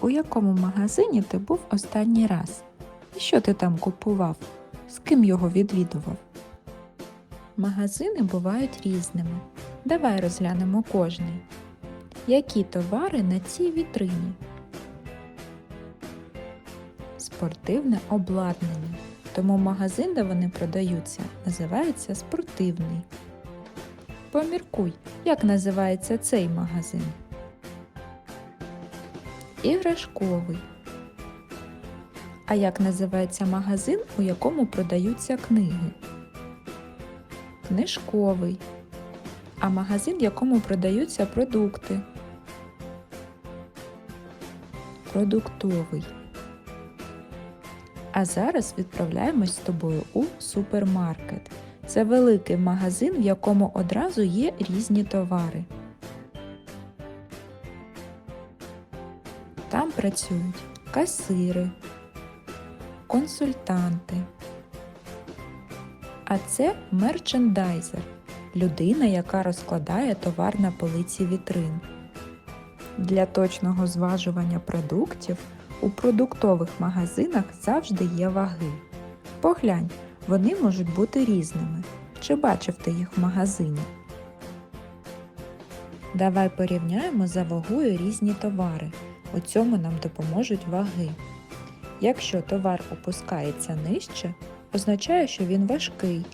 у якому магазині ти був останній раз? І що ти там купував? З ким його відвідував? Магазини бувають різними. Давай розглянемо кожний. Які товари на цій вітрині? Спортивне обладнання. Тому магазин, де вони продаються, називається спортивний. Поміркуй, як називається цей магазин? Іграшковий. А як називається магазин, у якому продаються книги? Книжковий. А магазин, в якому продаються продукти? Продуктовий. А зараз відправляємось з тобою у супермаркет. Це великий магазин, в якому одразу є різні товари. Працюють касири, консультанти. А це мерчендайзер людина, яка розкладає товар на полиці вітрин. Для точного зважування продуктів у продуктових магазинах завжди є ваги. Поглянь, вони можуть бути різними. Чи бачив ти їх в магазині? Давай порівняємо за вагою різні товари. У цьому нам допоможуть ваги. Якщо товар опускається нижче, означає, що він важкий,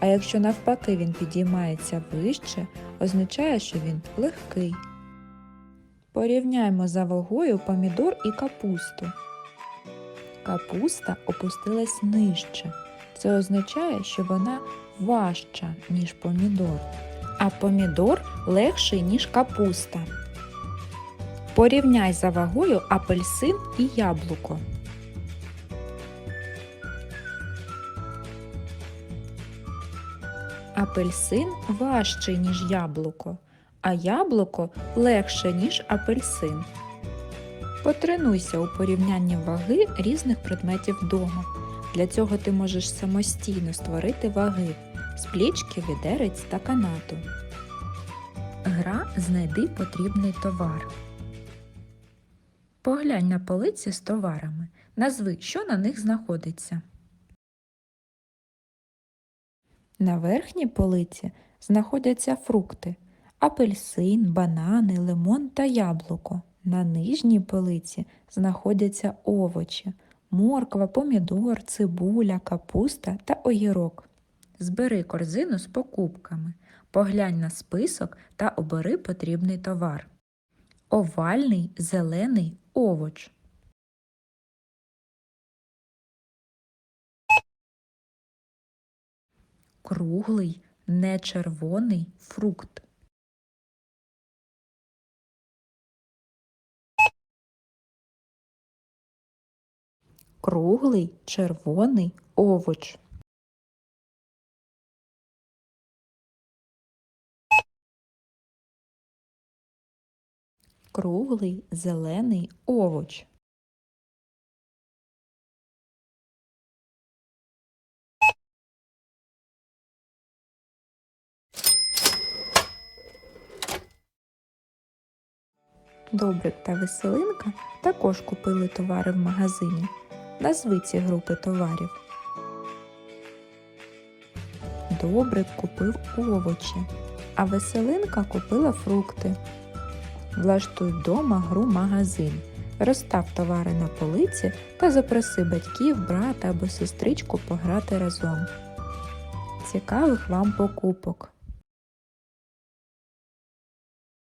а якщо навпаки він підіймається вище, означає, що він легкий. Порівняймо за вагою помідор і капусту. Капуста опустилась нижче. Це означає, що вона важча, ніж помідор, а помідор легший, ніж капуста. Порівняй за вагою апельсин і яблуко. Апельсин важчий, ніж яблуко, а яблуко легше, ніж апельсин. Потренуйся у порівнянні ваги різних предметів вдома. Для цього ти можеш самостійно створити ваги з плічки, відерець та канату. Гра Знайди потрібний товар. Поглянь на полиці з товарами. Назви, що на них знаходиться. На верхній полиці знаходяться фрукти апельсин, банани, лимон та яблуко. На нижній полиці знаходяться овочі морква, помідор, цибуля, капуста та огірок. Збери корзину з покупками, поглянь на список та обери потрібний товар. Овальний зелений овоч. Круглий нечервоний фрукт. Круглий червоний овоч. Круглий зелений овоч. Добрик та веселинка також купили товари в магазині. Назви ці групи товарів. Добрик купив овочі, а веселинка купила фрукти. Влаштуй вдома гру магазин. Розстав товари на полиці та запроси батьків, брата або сестричку пограти разом. Цікавих вам покупок!